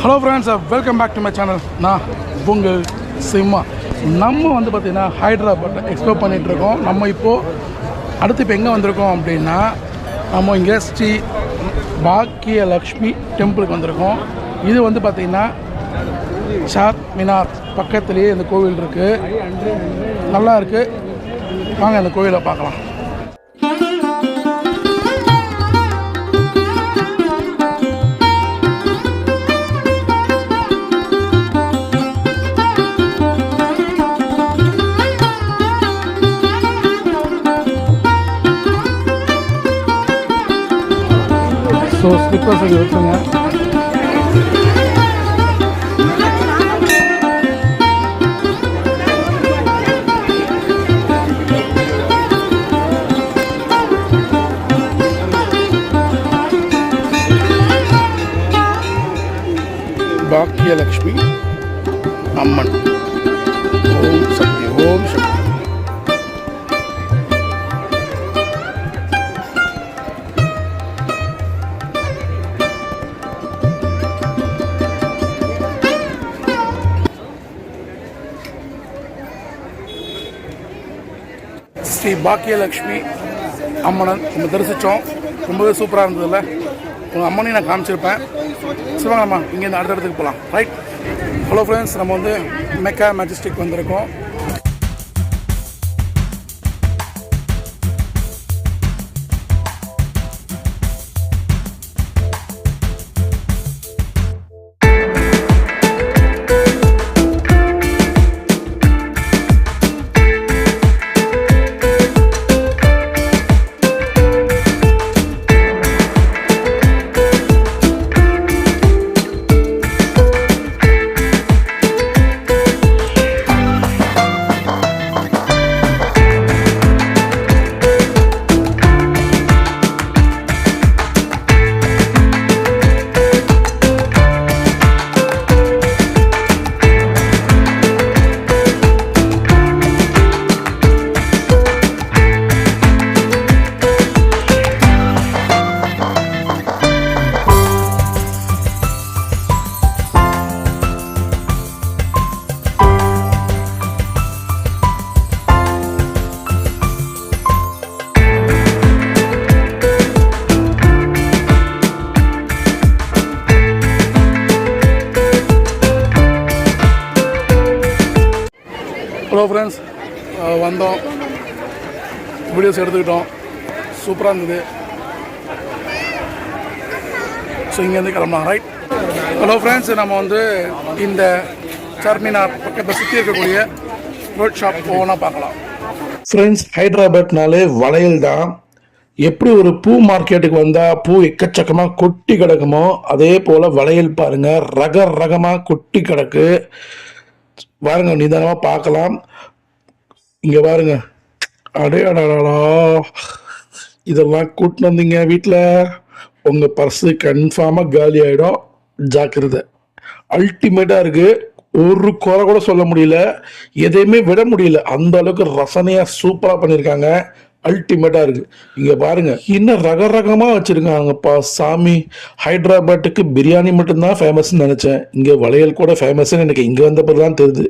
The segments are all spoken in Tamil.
Hello friends welcome back to my channel நான் உங்கள் சிம்மா நம்ம வந்து பார்த்திங்கன்னா ஹைதராபாத்தை எக்ஸ்ப்ளோர் பண்ணிகிட்ருக்கோம் நம்ம இப்போது அடுத்து இப்போ எங்கே வந்திருக்கோம் அப்படின்னா நம்ம இங்கே ஸ்ரீ பாக்கியலக்ஷ்மி டெம்பிளுக்கு வந்திருக்கோம். இது வந்து பார்த்திங்கன்னா சார் மினார் பக்கத்துலேயே இந்த கோவில் இருக்குது நல்லா இருக்குது வாங்க அந்த கோவிலை பார்க்கலாம். സ്ലിപ്പേഴ്സ് കിട്ടുന്ന ഭാഗ്യലക്ഷ്മി അമ്മൺ ഓം സത്യ ഓം ശക്തി ஸ்ரீ பாக்கியலக்ஷ்மி அம்மனை நம்ம தரிசித்தோம் ரொம்பவே சூப்பராக இருந்ததில்ல. உங்கள் அம்மனையும் நான் காமிச்சிருப்பேன். சிவகாமா இங்கேருந்து அடுத்த இடத்துக்கு போகலாம் ரைட் ஹலோ ஃப்ரெண்ட்ஸ் நம்ம வந்து மெக்கா மேஜிஸ்டிக் வந்திருக்கோம். ஃப்ரெண்ட்ஸ் வந்தோம். வீடியோஸ் எடுத்துக்கிட்டோம். சூப்பராக இருந்தது. ஸோ இங்கேருந்து கிளம்பலாம் ரைட் ஹலோ ஃப்ரெண்ட்ஸ் நம்ம வந்து இந்த சர்மினார் பக்கத்தை சுற்றி இருக்கக்கூடிய ரோட் ஷாப் போனால் பார்க்கலாம். ஃப்ரெண்ட்ஸ் ஹைதராபாத்னாலே வளையல் தான். எப்படி ஒரு பூ மார்க்கெட்டுக்கு வந்தால் பூ எக்கச்சக்கமாக கொட்டி கிடக்குமோ அதே போல் வளையல் பாருங்கள் ரக ரகமாக கொட்டி கிடக்கு. பாருங்க நிதானமாக பார்க்கலாம். இங்கே பாருங்க அடே அடாடா இதெல்லாம் கூட்டின்னு வந்தீங்க வீட்டில் உங்கள் பர்ஸு கன்ஃபார்மாக காலி ஆகிடும் ஜாக்கிரதை. அல்டிமேட்டாக இருக்குது ஒரு குறை கூட சொல்ல முடியல. எதையுமே விட முடியல. அந்த அளவுக்கு ரசனையாக சூப்பராக பண்ணியிருக்காங்க அல்டிமேட்டாக இருக்குது இங்கே பாருங்கள் இன்னும் ரக ரகமாக வச்சுருக்காங்கப்பா சாமி. ஹைதராபாத்துக்கு பிரியாணி மட்டும்தான் ஃபேமஸ்ன்னு நினச்சேன். இங்கே வளையல் கூட ஃபேமஸ்ன்னு எனக்கு இங்கே வந்தப்போ தான் தெரியுது.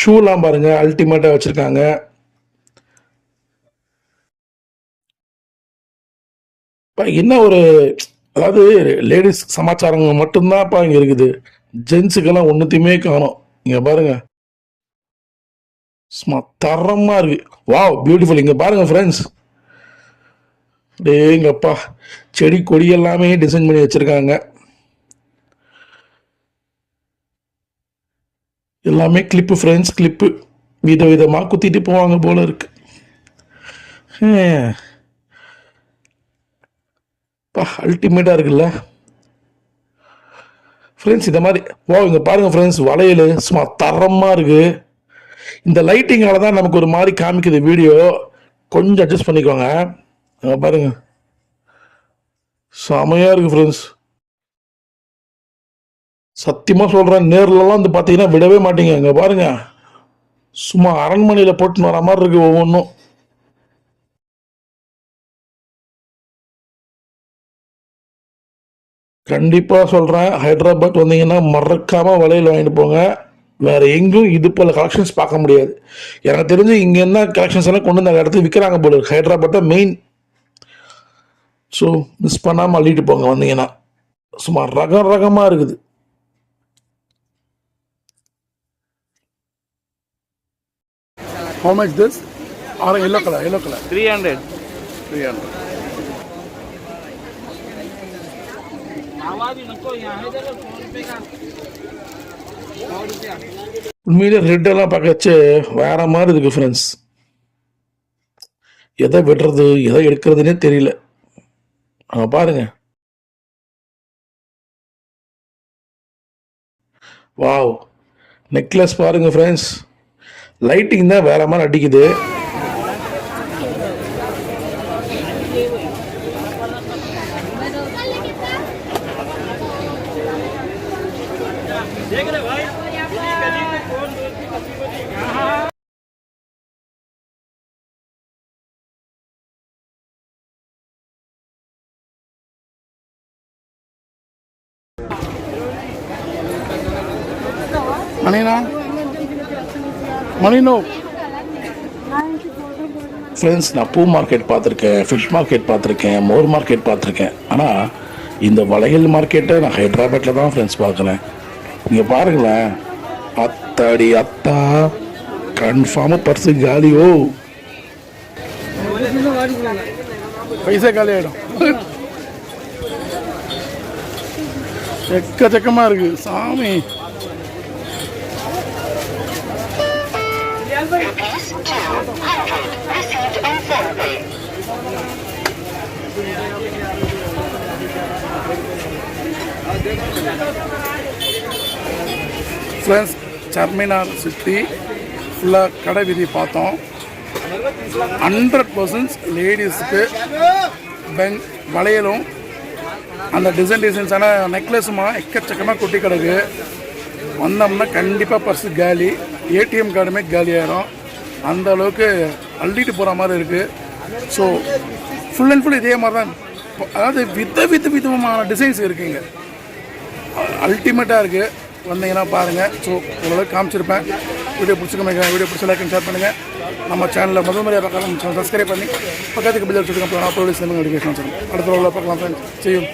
ஷூலாம் பாருங்கள் அல்டிமேட்டாக வச்சுருக்காங்க. இப்போ என்ன ஒரு அதாவது லேடிஸ் சமாச்சாரங்கள் மட்டும்தான்ப்பா இங்கே இருக்குது. ஜென்ஸுக்கெல்லாம் ஒன்றுத்தையுமே காணும். இங்கே பாருங்கள் சும்மா தரமாக இருக்கு. வாவ் பியூட்டிஃபுல் இங்கே பாருங்க ஃப்ரெண்ட்ஸ் டேங்கப்பா செடி கொடி எல்லாமே டிசைன் பண்ணி வச்சுருக்காங்க. எல்லாமே கிளிப்பு ஃப்ரெண்ட்ஸ் கிளிப்பு வித விதமாக குத்திட்டு போவாங்க போல இருக்கு. பா அல்டிமேட்டாக இருக்குல்ல. ஃப்ரெண்ட்ஸ் இந்த மாதிரி ஓ இங்கே பாருங்கள் ஃப்ரெண்ட்ஸ் வளையல் சும்மா தரமாக இருக்குது இந்த லைட்டிங்கால தான் நமக்கு ஒரு மாதிரி காமிக்குது வீடியோ கொஞ்சம் அட்ஜஸ்ட் பண்ணிக்கோங்க. அங்கே பாருங்க. செமையாக இருக்குது ஃப்ரெண்ட்ஸ் சத்தியமாக சொல்கிறேன் நேர்லலாம் வந்து பார்த்தீங்கன்னா விடவே மாட்டீங்க. இங்கே பாருங்க. சும்மா அரண்மனையில் போட்டுன்னு வர மாதிரி இருக்கு ஒவ்வொன்றும் கண்டிப்பாக சொல்கிறேன் ஹைதராபாத் வந்தீங்கன்னா மறக்காமல் வளையல் வாங்கிட்டு போங்க. வேறு எங்கேயும் இது போல் கலெக்ஷன்ஸ் பார்க்க முடியாது எனக்கு தெரிஞ்சு இங்கே என்ன கலெக்ஷன்ஸ் எல்லாம் கொண்டு வந்து இடத்துக்கு விற்கிறாங்க போல இருக்கு ஹைதராபாத் தான் மெயின் ஸோ மிஸ் பண்ணாமல் அள்ளிட்டு போங்க வந்தீங்கன்னா சும்மா ரகம் ரகமாக இருக்குது How much this? Or yellow color, yellow color. 300 300. உண்மையிலே ரெட்டெல்லாம் பார்க்கச்சு வேற மாதிரி இருக்கு ஃப்ரெண்ட்ஸ் எதை விடுறது எதை எடுக்கிறதுனே தெரியல. பாருங்க. வாவ் நெக்லஸ் பாருங்க ஃப்ரெண்ட்ஸ் லைட்டிங் தான் வேற மாதிரி அடிக்குது. மணினா? மணினோ? ஃப்ரெண்ட்ஸ் நான் பூ மார்க்கெட் பார்த்துருக்கேன் ஃபிஷ் மார்க்கெட் பார்த்துருக்கேன் மோர் மார்க்கெட் பார்த்துருக்கேன். ஆனால் இந்த வளையல் மார்க்கெட்டை நான் ஹைதராபாத்தில் தான் ஃப்ரெண்ட்ஸ் பார்க்குறேன். நீங்கள் பாருங்களேன். அத்தாடி அத்தா. கன்ஃபார்மாக பர்ஸு காலியோ. பைசா காலி ஆகிடும் எக்கச்சக்கமாக இருக்கு. சாமி. ஃப்ரெண்ட்ஸ் சர்மினார் சுற்றி ஃபுல்லாக கடை விதி பார்த்தோம். ஹண்ட்ரட் பர்சன்ட்ஸ் லேடிஸுக்கு பெங் வளையலும் அந்த டிசைன் டிசைன்ஸான நெக்லஸுமா எக்கச்சக்கமாக குட்டி கிடக்கு. வந்தோம்னா கண்டிப்பாக பர்ஸு காலி. ஏடிஎம் கார்டுமே காலி ஆயிரும் அந்த அளவுக்கு அள்ளிட்டு போகிற மாதிரி இருக்குது ஸோ ஃபுல் அண்ட் ஃபுல் இதே மாதிரி தான் அதாவது வித வித விதமான டிசைன்ஸ் இருக்குங்க அல்டிமேட்டாக இருக்குது வந்தீங்கன்னா பாருங்கள் ஸோ ஓரளவுக்கு காமிச்சிருப்பேன். வீடியோ பிடிச்சிக்கோங்க வீடியோ பிடிச்ச லைக் ஷேர் பண்ணுங்கள் நம்ம சேனலில் முதல் முறையாக பார்க்கலாம் சப்ஸ்கிரைப் பண்ணி பக்கத்துக்கு பில்லர் வச்சுருக்கோம். அப்புறம் அப்போ சேர்ந்து நோட்டிஃபிகேஷன் சொல்லுங்கள் அடுத்த உள்ள பார்க்கலாம் ஃப்ரெண்ட்ஸ் செய்யும்